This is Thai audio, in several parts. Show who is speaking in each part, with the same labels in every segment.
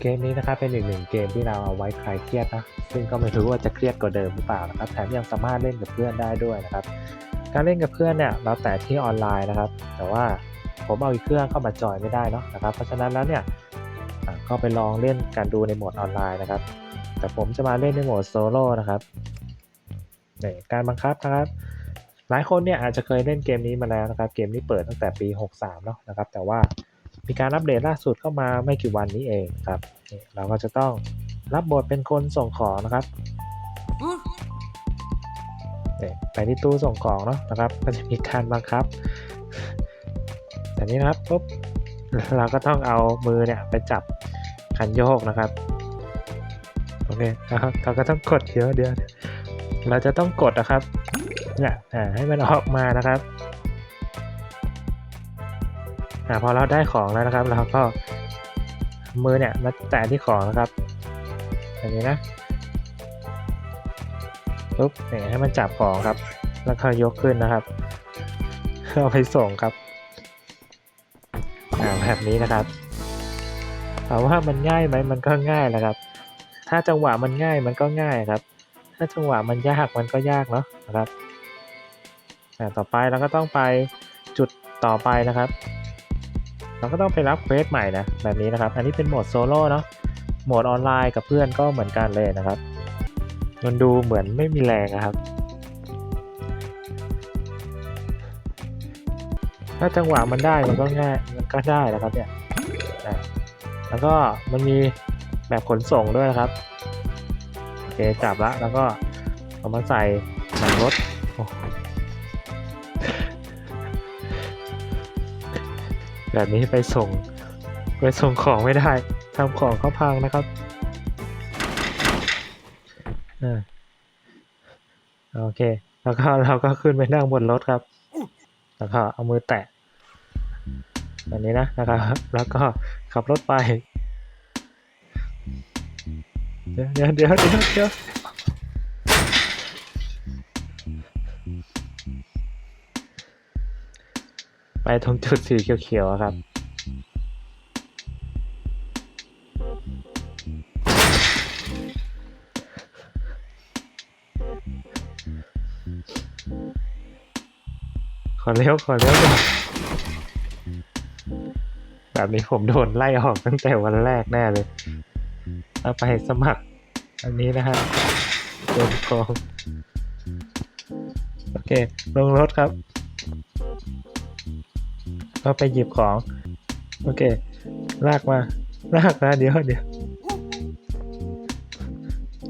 Speaker 1: เกมนี้นะครับเป็นอีกหนึ่งเกมที่เราเอาไว้คลายเครียดนะซึ่งก็ไม่รู้ว่าจะเครียดกว่าเดิมหรือเปล่านะครับแถมยังสามารถเล่นกับเพื่อนได้ด้วยนะครับ การเล่นกับเพื่อนเนี่ยเราแต่ที่ออนไลน์นะครับ แต่ว่าผมเอาอีกเครื่องเข้ามาจอยไม่ได้เนาะนะครับเพราะฉะนั้นแล้วเนี่ยก็ไปลองเล่นกันดูในโหมดออนไลน์นะครับ แต่ผมจะมาเล่นในโหมดโซโล่นะครับนี่การบังคับนะครับ หลายคนเนี่ยอาจจะเคยเล่นเกมนี้มาแล้วนะครับ เกมนี้เปิดตั้งแต่ปี 63เนาะนะครับ แต่ว่า มีการอัปเดตล่าสุดเข้ามาไม่กี่วันนี้เองครับ เราก็จะต้องรับบทเป็นคนส่งของนะครับไปที่ตู้ส่งของเนาะนะครับ ก็จะมีการบังคับแบบนี้นะครับปุ๊บเราก็ต้องเอามือเนี่ยไปจับคันโยกนะครับโอเคนะครับเราก็ต้องกดเดี๋ยวเดี๋ยวเราจะต้องกดนะครับเนี่ยให้มันออกมานะครับ อ่าพอเราได้ของแล้วนะครับเราก็มือเนี่ยมาแตะที่ของนะครับอย่างนี้นะปุ๊บเนี่ยให้มันจับของครับ แล้วก็ยกขึ้นนะครับเอาไปส่งครับอ่าแบบนี้นะครับถามว่ามันง่ายไหมมันก็ง่ายแหละครับ ถ้าจังหวะมันง่ายมันก็ง่ายครับ ถ้าจังหวะมันยากมันก็ยากเนาะนะครับต่อไปเราก็ต้องไปจุดต่อไปนะครับ เราก็ต้องไปรับเควสใหม่นะแบบนี้นะครับ อันนี้เป็นโหมดโซโล่เนาะโหมดออนไลน์กับเพื่อนก็เหมือนกันเลยนะครับมันดูเหมือนไม่มีแรงนะครับ ถ้าจังหวะมันได้มันก็ง่ายมันก็ได้นะครับเนี่ยแล้วก็มันมีแบบขนส่งด้วยนะครับโอเคจับละแล้วก็เอามาใส่หลังรถ แบบนี้ไปส่ง ไปส่งของไม่ได้ทำของเขาพังนะครับอ่าโอเค แล้วก็เราก็ขึ้นไปนั่งบนรถครับ แล้วก็เอามือแตะแบบนี้นะนะครับ แล้วก็ขับรถไป เดี๋ยวเดี๋ยวเดี๋ยวเดี๋ยว ไปตรงจุดสีเขียวๆอะครับขอเลี้ยวขอเลี้ยวก่อนแบบนี้ผมโดนไล่ออกตั้งแต่วันแรกแน่เลยเอาไปสมัคร อันนี้นะฮะโดนโกงโอเค ลงรถครับ ก็ไปหยิบของ โอเค ลากมา ลากมาเดี๋ยวเดี๋ยว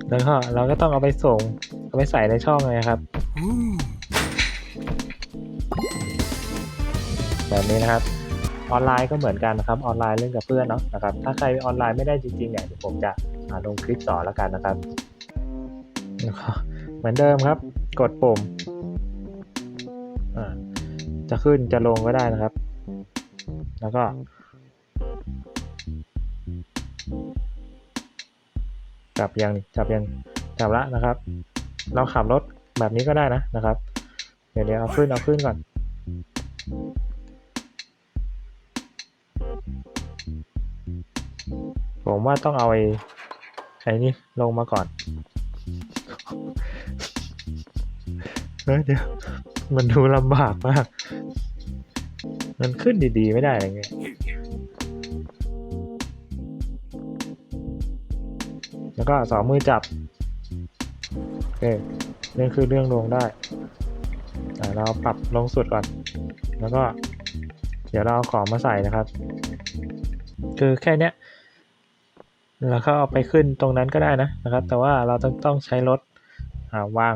Speaker 1: แล้วก็เราก็ต้องเอาไปส่ง เอาไปใส่ในช่องเลยครับ แบบนี้นะครับ ออนไลน์ก็เหมือนกันนะครับ ออนไลน์เล่นกับเพื่อนเนาะนะครับ ถ้าใครออนไลน์ไม่ได้จริงๆเนี่ยเดี๋ยวผมจะาลงคลิปสอนแล้วกันนะครับ เหมือนเดิมครับ กดปุ่มอ่าจะขึ้นจะลงก็ได้นะครับ แล้วก็จับยังจับยังจับละนะครับ เราขับรถแบบนี้ก็ได้นะนะครับ เดี๋ยวเดี๋ยวเอาขึ้นเอาขึ้นก่อน ผมว่าต้องเอาไอ้ไอ้นี่ลงมาก่อนเฮ้ยเดี๋ยวมันดูลำบากมาก มันขึ้นดีๆ ไม่ได้อะไรเงี้ยแล้วก็สองมือจับ โอเคเรื่องคือเรื่องลงได้อ่เราปรับลงสุดก่อน แล้วก็ เดี๋ยวเราเอาของมาใส่นะครับ คือแค่เนี้ยแล้วก็เอาไปขึ้นตรงนั้นก็ได้นะนะครับ แต่ว่าเราต้องต้องใช้รถอ่าวาง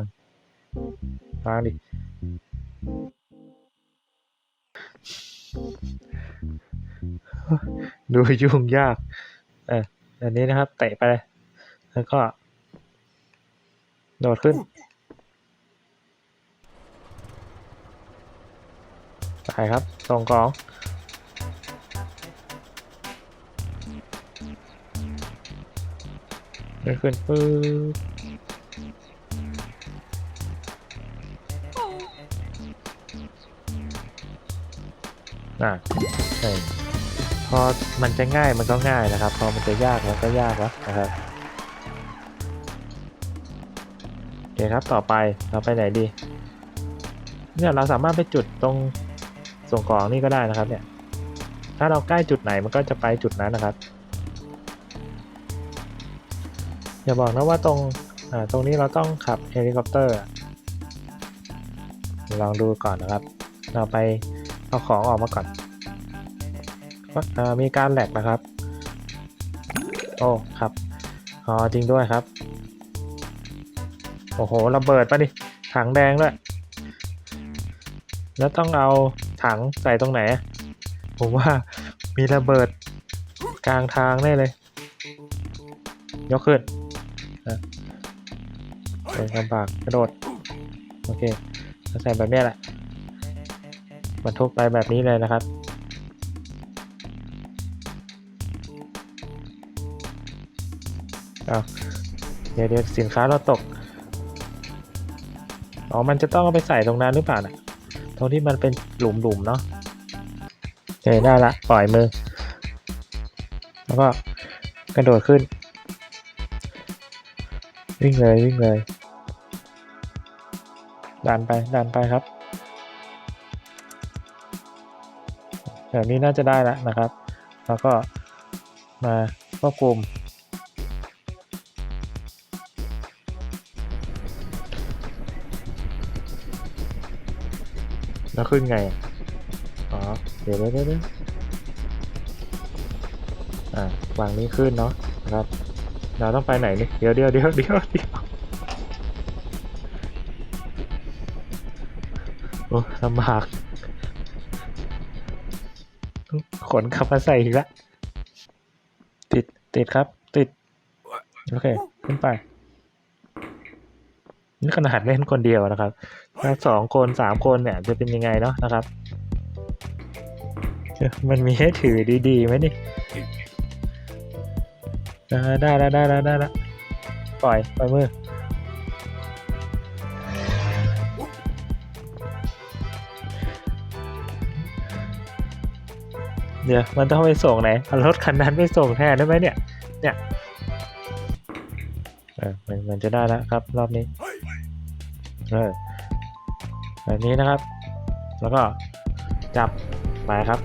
Speaker 1: วางดิ ดูยุ่งยากเอออันนี้นะครับ เตะไป แล้วก็ โดดขึ้น ไปครับ ส่งของเดินขึ้นปึ๊บอะเออ พอมันจะง่ายมันก็ง่ายนะครับ พอมันจะยากมันก็ยากแล้วนะครับโอเคครับต่อไปเราไปไหนดีเนี่ยเราสามารถไปจุดตรงส่งของนี่ก็ได้นะครับเนี่ยถ้าเราใกล้จุดไหนมันก็จะไปจุดนั้นนะครับอย่าบอกนะว่าตรงตรงนี้เราต้องขับเฮลิคอปเตอร์ลองดูก่อนนะครับ เราไปเอาของออกมาก่อน มีการแหลกนะครับ โอ้ครับอ๋อจริงด้วยครับ โอ้โหระเบิดปะนี่ถังแดงด้วย แล้วต้องเอาถังใส่ตรงไหน ผมว่ามีระเบิดกลางทางแน่เลย ยกขึ้นนะเออลำบากกระโดด โอเคใส่แบบนี้แหละบรรทุกไปแบบนี้เลยนะครับ อาเดี๋ยวเดี๋ยวสินค้าเราตก อ๋อ มันจะต้องเอาไปใส่ตรงนั้นหรือเปล่านะตรงที่มันเป็นหลุมๆเนาะโอเคได้ละ ปล่อยมือ แล้วก็กระโดดขึ้น วิ่งเลยวิ่งเลย ดันไปดันไปครับแบบนี้น่าจะได้แล้วนะครับ แล้วก็มาควบคุม แล้วขึ้นไง อ๋อ เดี๋ยวเดี๋ยวเดี๋ยวอ่าวางนี้ขึ้นเนาะครับ เราต้องไปไหนนี่ เดี๋ยวเดี๋ยวเดี๋ยวเดี๋ยวเดี๋ยวโอ้ลำบากขนขับมาใส่อีกแล้วติด ติดครับ ติด โอเค ขึ้นไป นี่ขนาดเล่นคนเดียวนะครับถ้าสองคนสามคนเนี่ยจะเป็นยังไงเนาะนะครับ มันมีให้ถือดีๆไหมนี่ได้แล้วได้แล้วได้แล้วปล่อยปล่อยมือเดี๋ยวมันต้องไปส่งไหนเอารถคันนั้นไปส่งแทนได้ไหมเนี่ย เนี่ยเออมันมันจะได้แล้วครับ รอบนี้ แบบนี้นะครับ แล้วก็จับไปครับ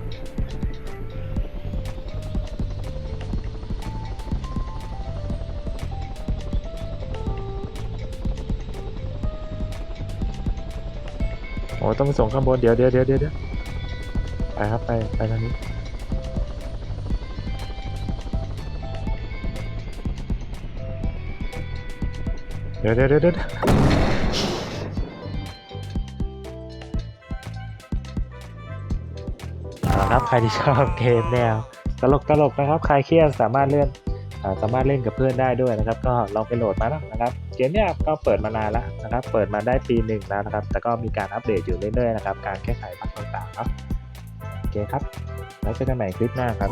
Speaker 1: โอ้ต้องไปส่งข้างบน เดี๋ยวเดี๋ยวเดี๋ยวเดี๋ยวเดี๋ยวไปครับไปไปทางนี้เดี๋ยวเดี๋ยวเดี๋ยว ครับใครที่ชอบเกมแนวตลกตลกนะครับ ใครเครียดสามารถเล่นสามารถเล่นกับเพื่อนได้ด้วยนะครับ ก็ลองไปโหลดมาแล้วนะครับ เกมเนี้ยก็เปิดมานานแล้วนะครับ เปิดมาได้ปีหนึ่งแล้วนะครับ แต่ก็มีการอัปเดตอยู่เรื่อยๆนะครับ การแก้ไขบั๊กต่างๆเนาะโอเคครับ แล้วเจอกันใหม่คลิปหน้าครับ